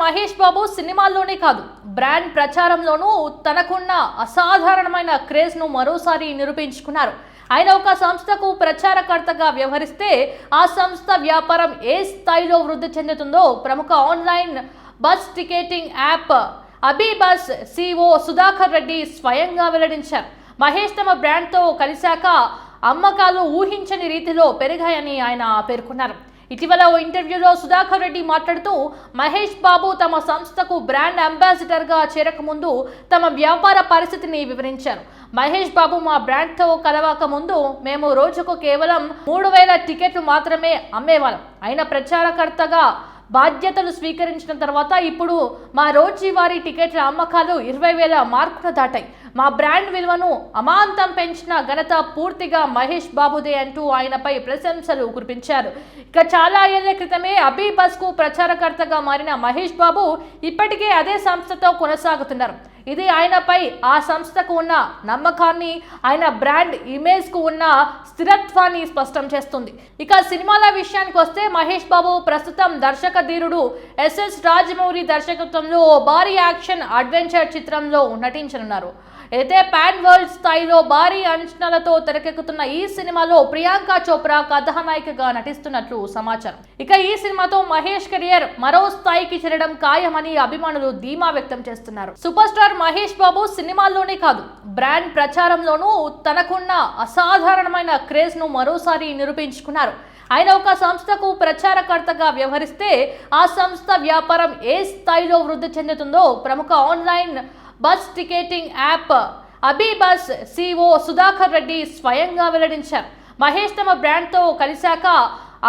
మహేష్ బాబు సినిమాల్లోనే కాదు బ్రాండ్ ప్రచారంలోనూ తనకున్న అసాధారణమైన క్రేజ్ను మరోసారి నిరూపించుకున్నారు. ఆయన ఒక సంస్థకు ప్రచారకర్తగా వ్యవహరిస్తే ఆ సంస్థ వ్యాపారం ఏ స్థాయిలో వృద్ధి చెందుతుందో ప్రముఖ online bus ticketing app AbhiBus CEO Sudhakar Reddy స్వయంగా వెల్లడించారు. మహేష్ తమ బ్రాండ్తో కలిశాక అమ్మకాలు ఊహించని రీతిలో పెరిగాయని ఆయన పేర్కొన్నారు. ఇటీవల ఓ ఇంటర్వ్యూలో సుధాకర్ రెడ్డి మాట్లాడుతూ మహేష్ బాబు తమ సంస్థకు బ్రాండ్ అంబాసిడర్గా చేరకముందు తమ వ్యాపార పరిస్థితిని వివరించారు. మహేష్ బాబు మా బ్రాండ్తో కలవక ముందు మేము రోజుకు కేవలం మూడు వేల టికెట్లు మాత్రమే అమ్మేవాళ్ళం. అయిన ప్రచారకర్తగా బాధ్యతలు స్వీకరించిన తర్వాత ఇప్పుడు మా రోజువారీ టికెట్ల అమ్మకాలు ఇరవై వేల మార్కులు దాటాయి. మా బ్రాండ్ విలువను అమాంతం పెంచిన ఘనత పూర్తిగా మహేష్ బాబుదే అంటూ ఆయనపై ప్రశంసలు కురిపించారు. ఇక చాలా ఏళ్ళ క్రితమే అబీ బస్కు ప్రచారకర్తగా మారిన మహేష్ బాబు ఇప్పటికే అదే సంస్థతో కొనసాగుతున్నారు. ఇది ఆయనపై ఆ సంస్థకు ఉన్న నమ్మకాన్ని ఆయన బ్రాండ్ ఇమేజ్కు ఉన్న స్థిరత్వాన్ని స్పష్టం చేస్తుంది. ఇక సినిమాల విషయానికి వస్తే మహేష్ బాబు ప్రస్తుతం దర్శక ధీరుడు ఎస్ఎస్ రాజమౌళి దర్శకత్వంలో ఓ భారీ యాక్షన్ అడ్వెంచర్ చిత్రంలో నటించనున్నారు. అయితే పాన్ వరల్డ్ స్థాయిలో భారీ అంచనాలతో తెరకెక్కుతున్న ఈ సినిమాలో ప్రియాంక చోప్రా కథానాయికగా నటిస్తున్నట్లు సమాచారం. ఇక ఈ సినిమాతో మహేష్ కెరియర్ మరో స్థాయికి చేరడం ఖాయమని అభిమానులు ధీమా వ్యక్తం చేస్తున్నారు. సూపర్ స్టార్ మహేష్ బాబు సినిమాల్లోనే కాదు బ్రాండ్ ప్రచారంలోనూ తనకున్న అసాధారణమైన క్రేజ్ను మరోసారి నిరూపించుకున్నారు. ఆయన ఒక సంస్థకు ప్రచారకర్తగా వ్యవహరిస్తే ఆ సంస్థ వ్యాపారం ఏ స్థాయిలో వృద్ధి చెందుతుందో ప్రముఖ online bus ticketing app. AbhiBus CEO Sudhakar Reddy స్వయంగా వెల్లడించారు. మహేష్ తమ బ్రాండ్తో కలిశాక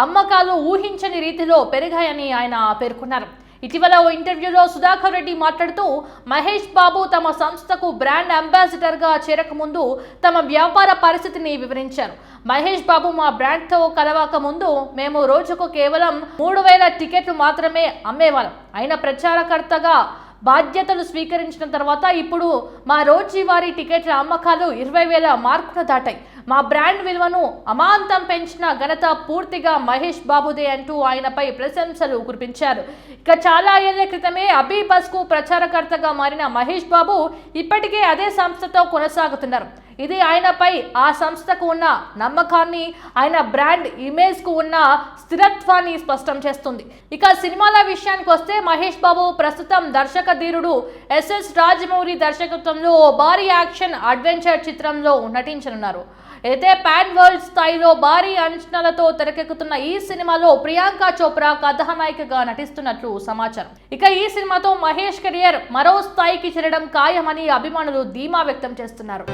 అమ్మకాలు ఊహించని రీతిలో పెరిగాయని ఆయన పేర్కొన్నారు. ఇటీవల ఓ ఇంటర్వ్యూలో సుధాకర్ రెడ్డి మాట్లాడుతూ మహేష్ బాబు తమ సంస్థకు బ్రాండ్ అంబాసిడర్గా చేరకముందు తమ వ్యాపార పరిస్థితిని వివరించారు. మహేష్ బాబు మా బ్రాండ్తో కలవక ముందు మేము రోజుకు కేవలం మూడు వేల టికెట్లు మాత్రమే అమ్మేవాళ్ళం. అయిన ప్రచారకర్తగా బాధ్యతలు స్వీకరించిన తర్వాత ఇప్పుడు మా రోజువారీ టికెట్ల అమ్మకాలు ఇరవై వేల మార్కులు దాటాయి. మా బ్రాండ్ విలువను అమాంతం పెంచిన ఘనత పూర్తిగా మహేష్ బాబుదే అంటూ ఆయనపై ప్రశంసలు కురిపించారు. ఇక చాలా ఏళ్ళ క్రితమే అబీ బస్కు ప్రచారకర్తగా మారిన మహేష్ బాబు ఇప్పటికే అదే సంస్థతో కొనసాగుతున్నారు. ఇది ఆయనపై ఆ సంస్థకు ఉన్న నమ్మకాన్ని ఆయన బ్రాండ్ ఇమేజ్కు ఉన్న స్థిరత్వాన్ని స్పష్టం చేస్తుంది. ఇక సినిమాల విషయానికి వస్తే మహేష్ బాబు ప్రస్తుతం దర్శక ధీరుడు ఎస్ఎస్ రాజమౌళి దర్శకత్వంలో ఓ భారీ యాక్షన్ అడ్వెంచర్ చిత్రంలో నటించనున్నారు. అయితే పాన్ వరల్డ్ స్థాయిలో భారీ అంచనాలతో తెరకెక్కుతున్న ఈ సినిమాలో ప్రియాంక చోప్రా కథానాయికగా నటిస్తున్నట్లు సమాచారం. ఇక ఈ సినిమాతో మహేష్ కెరియర్ మరో స్థాయికి చేరడం ఖాయమని అభిమానులు ధీమా వ్యక్తం చేస్తున్నారు.